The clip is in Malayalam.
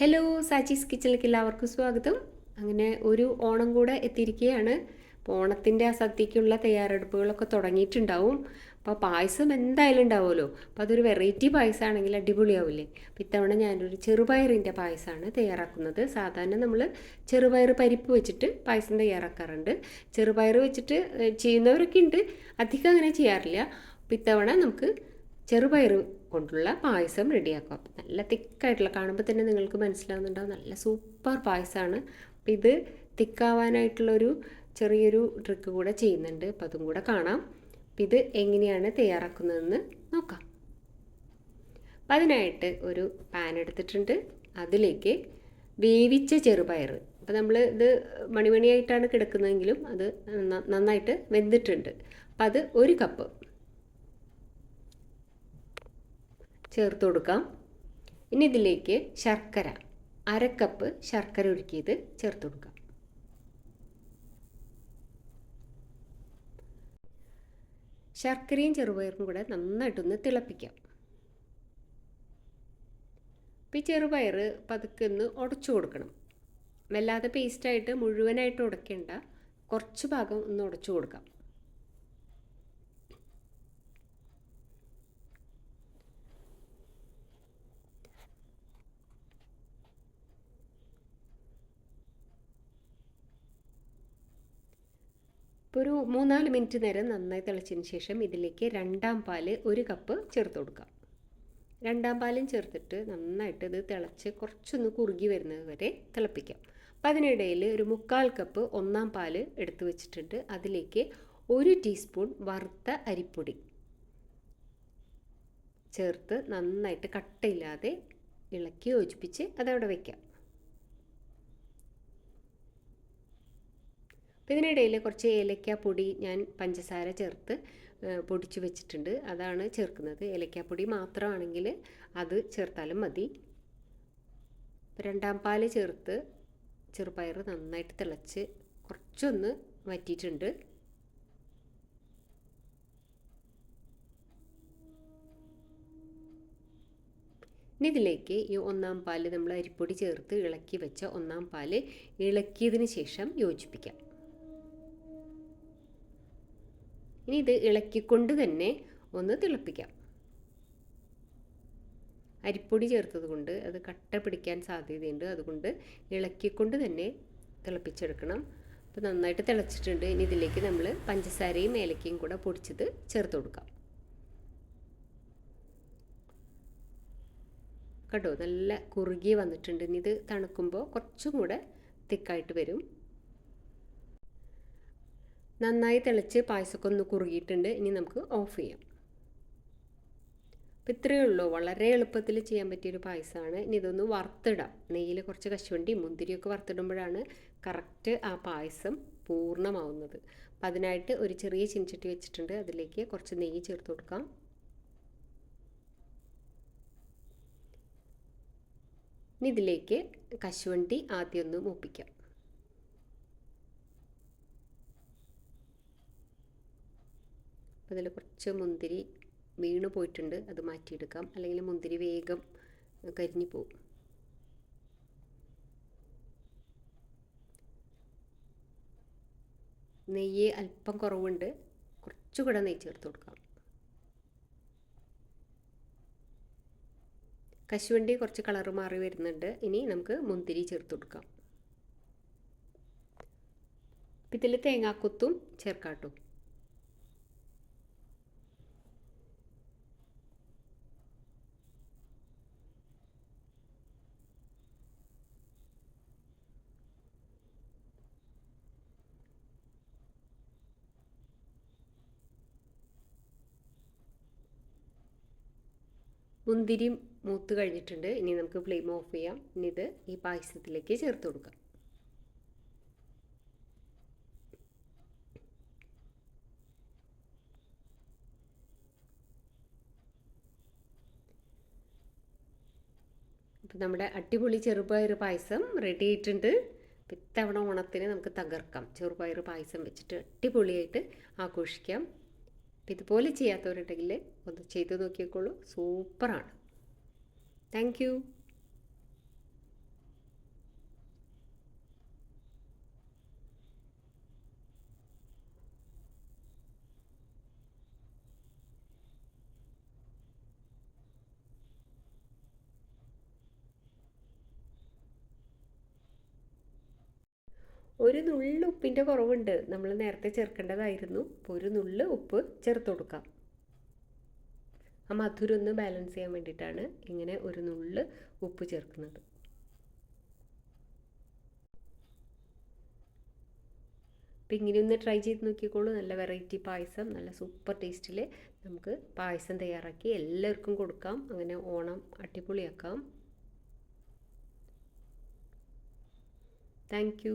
ഹലോ സാച്ചീസ് കിച്ചണിലേക്ക് എല്ലാവർക്കും സ്വാഗതം. അങ്ങനെ ഒരു ഓണം കൂടെ എത്തിയിരിക്കുകയാണ്. ഓണത്തിന്റെ ആ സദ്യക്കുള്ള തയ്യാറെടുപ്പുകളൊക്കെ തുടങ്ങിയിട്ടുണ്ടാവും. അപ്പോൾ പായസം എന്തായാലും ഉണ്ടാവുമല്ലോ. അപ്പോൾ അതൊരു വെറൈറ്റി പായസമാണെങ്കിൽ അടിപൊളിയാവില്ലേ? അപ്പോൾ ഇത്തവണ ഞാനൊരു ചെറുപയറിന്റെ പായസമാണ് തയ്യാറാക്കുന്നത്. സാധാരണ നമ്മൾ ചെറുപയർ പരിപ്പ് വെച്ചിട്ട് പായസം തയ്യാറാക്കാറുണ്ട്. ചെറുപയർ വെച്ചിട്ട് ചെയ്യുന്നവരൊക്കെ ഉണ്ട്. അധികം അങ്ങനെ ചെയ്യാറില്ല. അപ്പോൾ ഇത്തവണ നമുക്ക് ചെറുപയർ കൊണ്ടുള്ള പായസം റെഡിയാക്കാം. നല്ല തിക്കായിട്ടുള്ള കാണുമ്പോൾ തന്നെ നിങ്ങൾക്ക് മനസ്സിലാവുന്നുണ്ടാവും. നല്ല സൂപ്പർ പായസമാണ് അപ്പോൾ ഇത് തിക്കാവാനായിട്ടുള്ളൊരു ചെറിയൊരു ട്രിക്ക് കൂടെ ചെയ്യുന്നുണ്ട്. അപ്പം അതും കൂടെ കാണാം. അപ്പം ഇത് എങ്ങനെയാണ് തയ്യാറാക്കുന്നതെന്ന് നോക്കാം. അപ്പം അതിനായിട്ട് ഒരു പാൻ എടുത്തിട്ടുണ്ട്. അതിലേക്ക് വേവിച്ച ചെറുപയർ അപ്പോൾ നമ്മൾ ഇത് മണിമണിയായിട്ടാണ് കിടക്കുന്നതെങ്കിലും അത് നന്നായിട്ട് വെന്തിട്ടുണ്ട്. അപ്പം അത് ഒരു കപ്പ് ചേർത്ത് കൊടുക്കാം. ഇനി ഇതിലേക്ക് ശർക്കര അര കപ്പ് ശർക്കര ഉരുക്കിയത് ചേർത്ത് കൊടുക്കാം. ശർക്കരയും ചെറുപയറും കൂടെ നന്നായിട്ടൊന്ന് തിളപ്പിക്കാം. ഈ ചെറുപയർ പതുക്കെ ഒന്ന് ഉടച്ചു കൊടുക്കണം. വല്ലാതെ പേസ്റ്റായിട്ട് മുഴുവനായിട്ട് ഉടക്കേണ്ട കുറച്ച് ഭാഗം ഒന്ന് ഉടച്ചു കൊടുക്കാം. ഇപ്പോൾ ഒരു മൂന്നാൽ മിനിറ്റ് നേരം നന്നായി തിളച്ചതിന് ശേഷം ഇതിലേക്ക് രണ്ടാം പാൽ ഒരു കപ്പ് ചേർത്ത് കൊടുക്കാം രണ്ടാം പാലും ചേർത്തിട്ട് നന്നായിട്ട് ഇത് തിളച്ച് കുറച്ചൊന്ന് കുറുകി വരുന്നത് വരെ തിളപ്പിക്കാം അപ്പം അതിനിടയിൽ ഒരു മുക്കാൽ കപ്പ് ഒന്നാം പാൽ എടുത്തു വെച്ചിട്ടുണ്ട്. അതിലേക്ക് ഒരു ടീസ്പൂൺ വറുത്ത അരിപ്പൊടി ചേർത്ത് നന്നായിട്ട് കട്ടയില്ലാതെ ഇളക്കി യോജിപ്പിച്ച് അതവിടെ വയ്ക്കാം അപ്പോൾ ഇതിനിടയിൽ കുറച്ച് ഏലക്കാപ്പൊടി ഞാൻ പഞ്ചസാര ചേർത്ത് പൊടിച്ചു വെച്ചിട്ടുണ്ട്. അതാണ് ചേർക്കുന്നത്. ഏലക്കാപ്പൊടി മാത്രമാണെങ്കിൽ അത് ചേർത്താലും മതി. രണ്ടാം പാൽ ചേർത്ത് ചെറുപയർ നന്നായിട്ട് തിളച്ച് കുറച്ചൊന്ന് വറ്റിയിട്ടുണ്ട്. ഇനി ഇതിലേക്ക് ഈ ഒന്നാം പാൽ നമ്മൾ അരിപ്പൊടി ചേർത്ത് ഇളക്കി വെച്ച ഒന്നാം പാൽ ഇളക്കിയതിന് ശേഷം യോജിപ്പിക്കാം. ഇനി ഇത് ഇളക്കിക്കൊണ്ട് തന്നെ ഒന്ന് തിളപ്പിക്കാം. അരിപ്പൊടി ചേർത്തത് കൊണ്ട് അത് കട്ട പിടിക്കാൻ സാധ്യതയുണ്ട്. അതുകൊണ്ട് ഇളക്കിക്കൊണ്ട് തന്നെ തിളപ്പിച്ചെടുക്കണം. അപ്പോൾ നന്നായിട്ട് തിളച്ചിട്ടുണ്ട്. ഇനി ഇതിലേക്ക് നമ്മൾ പഞ്ചസാരയും ഏലക്കയും കൂടെ പൊടിച്ചത് ചേർത്ത് കൊടുക്കാം. കേട്ടോ നല്ല കുറുകി വന്നിട്ടുണ്ട്. ഇനി ഇത് തണുക്കുമ്പോൾ കുറച്ചും കൂടെ തിക്കായിട്ട് വരും. നന്നായി തിളച്ച് പായസമൊക്കെ ഒന്ന് കുറുകിയിട്ടുണ്ട്. ഇനി നമുക്ക് ഓഫ് ചെയ്യാം. അപ്പോൾ ഇത്രയേ ഉള്ളൂ. വളരെ എളുപ്പത്തിൽ ചെയ്യാൻ പറ്റിയൊരു പായസമാണ്. ഇനി ഇതൊന്ന് വറുത്തിടാം. നെയ്യിൽ കുറച്ച് കശുവണ്ടി മുന്തിരിയൊക്കെ വറുത്തിടുമ്പോഴാണ് കറക്റ്റ് ആ പായസം പൂർണമാവുന്നത്. അപ്പം അതിനായിട്ട് ഒരു ചെറിയ ചിൻചട്ടി വെച്ചിട്ടുണ്ട്. അതിലേക്ക് കുറച്ച് നെയ്യ് ചേർത്ത് കൊടുക്കാം. ഇനി ഇതിലേക്ക് കശുവണ്ടി ആദ്യം ഒന്ന് മൂപ്പിക്കാം. അപ്പോൾ കുറച്ച് മുന്തിരി വീണ് പോയിട്ടുണ്ട്. അത് മാറ്റിയെടുക്കാം. അല്ലെങ്കിൽ മുന്തിരി വേഗം കരിഞ്ഞു പോകും നെയ്യ് അല്പം കുറവുണ്ട്. കുറച്ചുകൂടെ നെയ്യ് ചേർത്ത് കൊടുക്കാം. കശുവണ്ടി കുറച്ച് കളർ മാറി വരുന്നുണ്ട്. ഇനി നമുക്ക് മുന്തിരി ചേർത്ത് കൊടുക്കാം. ഇതിൽ തേങ്ങാക്കൊത്തും ചേർക്കാട്ടോ മുന്തിരി മൂത്ത് കഴിഞ്ഞിട്ടുണ്ട്. ഇനി നമുക്ക് ഫ്ലെയിം ഓഫ് ചെയ്യാം. ഇനി ഇത് ഈ പായസത്തിലേക്ക് ചേർത്ത് കൊടുക്കാം. അപ്പം നമ്മുടെ അടിപൊളി ചെറുപയർ പായസം റെഡി ആയിട്ടുണ്ട്. ഇത്തവണ ഓണത്തിന് നമുക്ക് തകർക്കാം. ചെറുപയർ പായസം വെച്ചിട്ട് അടിപൊളിയായിട്ട് ആഘോഷിക്കാം. അപ്പം ഇതുപോലെ ചെയ്യാത്തവരുണ്ടെങ്കിൽ ഒന്ന് ചെയ്ത് നോക്കിയേക്കോളൂ. സൂപ്പറാണ്. താങ്ക് ഒരു നുള്ള് ഉപ്പിന്റെ കുറവുണ്ട്. നമ്മൾ നേരത്തെ ചേർക്കേണ്ടതായിരുന്നു. അപ്പോൾ ഒരു നുള്ള് ഉപ്പ് ചേർത്ത് കൊടുക്കാം. ആ മധുരം ഒന്ന് ബാലൻസ് ചെയ്യാൻ വേണ്ടിയിട്ടാണ് ഇങ്ങനെ ഒരു നുള്ള് ഉപ്പ് ചേർക്കുന്നത്. അപ്പം ഇങ്ങനെ ഒന്ന് ട്രൈ ചെയ്ത് നോക്കിക്കോളൂ. നല്ല വെറൈറ്റി പായസം നല്ല സൂപ്പർ ടേസ്റ്റിൽ നമുക്ക് പായസം തയ്യാറാക്കി എല്ലാവർക്കും കൊടുക്കാം. അങ്ങനെ ഓണം അടിപൊളിയാക്കാം. താങ്ക്